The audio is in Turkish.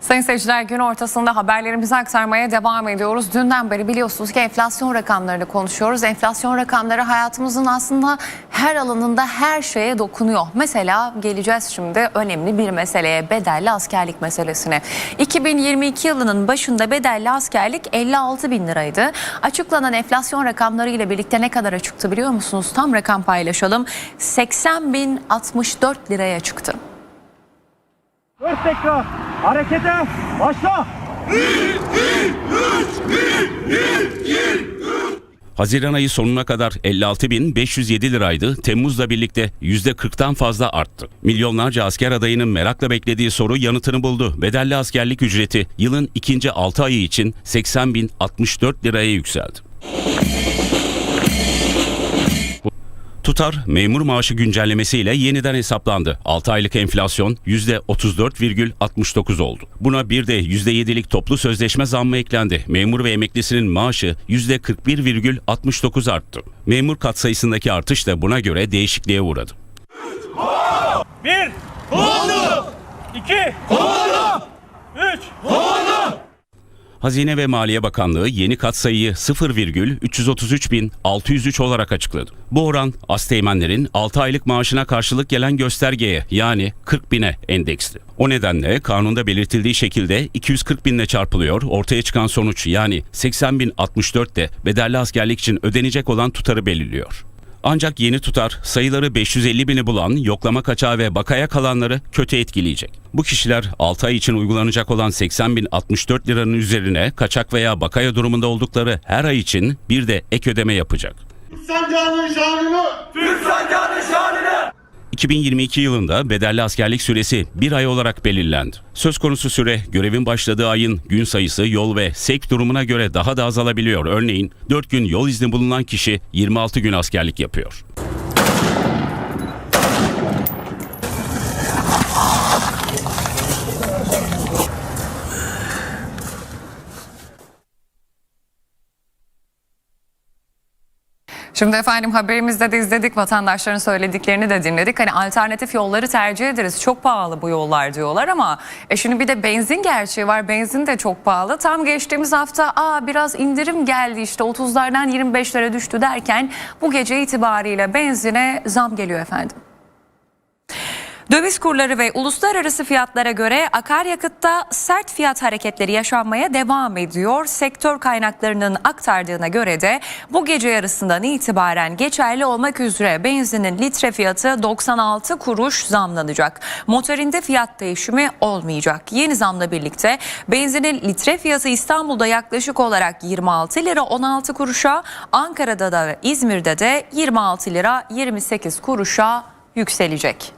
Sayın seyirciler gün ortasında haberlerimizi aktarmaya devam ediyoruz. Dünden beri biliyorsunuz ki enflasyon rakamlarını konuşuyoruz. Enflasyon rakamları hayatımızın aslında her alanında her şeye dokunuyor. Mesela geleceğiz şimdi önemli bir meseleye bedelli askerlik meselesine. 2022 yılının başında bedelli askerlik 56 bin liraydı. Açıklanan enflasyon rakamları ile birlikte ne kadara çıktı biliyor musunuz? Tam rakam paylaşalım. 80 bin 64 liraya çıktı. Dört tekrar. Harekete başla. Haziran ayı sonuna kadar 56.507 liraydı. Temmuz'la birlikte %40'tan fazla arttı. Milyonlarca asker adayının merakla beklediği soru yanıtını buldu. Bedelli askerlik ücreti yılın ikinci 6 ayı için 80.064 liraya yükseldi. Tutar memur maaşı güncellemesiyle yeniden hesaplandı. 6 aylık enflasyon %34,69 oldu. Buna bir de %7'lik toplu sözleşme zammı eklendi. Memur ve emeklisinin maaşı %41,69 arttı. Memur katsayısındaki artış da buna göre değişikliğe uğradı. Bir. Oldu. İki. Oldu. Hazine ve Maliye Bakanlığı yeni katsayıyı 0,333.603 olarak açıkladı. Bu oran Asteğmenlerin 6 aylık maaşına karşılık gelen göstergeye yani 40 bine endeksli. O nedenle kanunda belirtildiği şekilde 240 binle çarpılıyor. Ortaya çıkan sonuç yani 80.064 de bedelli askerlik için ödenecek olan tutarı belirliyor. Ancak yeni tutar sayıları 550 bini bulan yoklama kaçağı ve bakaya kalanları kötü etkileyecek. Bu kişiler 6 ay için uygulanacak olan 80.064 liranın üzerine kaçak veya bakaya durumunda oldukları her ay için bir de ek ödeme yapacak. Sancağının şanını 2022 yılında bedelli askerlik süresi bir ay olarak belirlendi. Söz konusu süre görevin başladığı ayın gün sayısı, yol ve sevk durumuna göre daha da azalabiliyor. Örneğin 4 gün yol izni bulunan kişi 26 gün askerlik yapıyor. Şimdi efendim haberimizde de izledik vatandaşların söylediklerini de dinledik. Hani alternatif yolları tercih ederiz. Çok pahalı bu yollar diyorlar ama e şimdi bir de benzin gerçeği var. Benzin de çok pahalı. Tam geçtiğimiz hafta aa biraz indirim geldi işte 30'lardan 25'lere düştü derken bu gece itibariyle benzine zam geliyor efendim. Döviz kurları ve uluslararası fiyatlara göre akaryakıtta sert fiyat hareketleri yaşanmaya devam ediyor. Sektör kaynaklarının aktardığına göre de bu gece yarısından itibaren geçerli olmak üzere benzinin litre fiyatı 96 kuruş zamlanacak. Motorinde fiyat değişimi olmayacak. Yeni zamla birlikte benzinin litre fiyatı İstanbul'da yaklaşık olarak 26 lira 16 kuruşa, Ankara'da da ve İzmir'de de 26 lira 28 kuruşa yükselecek.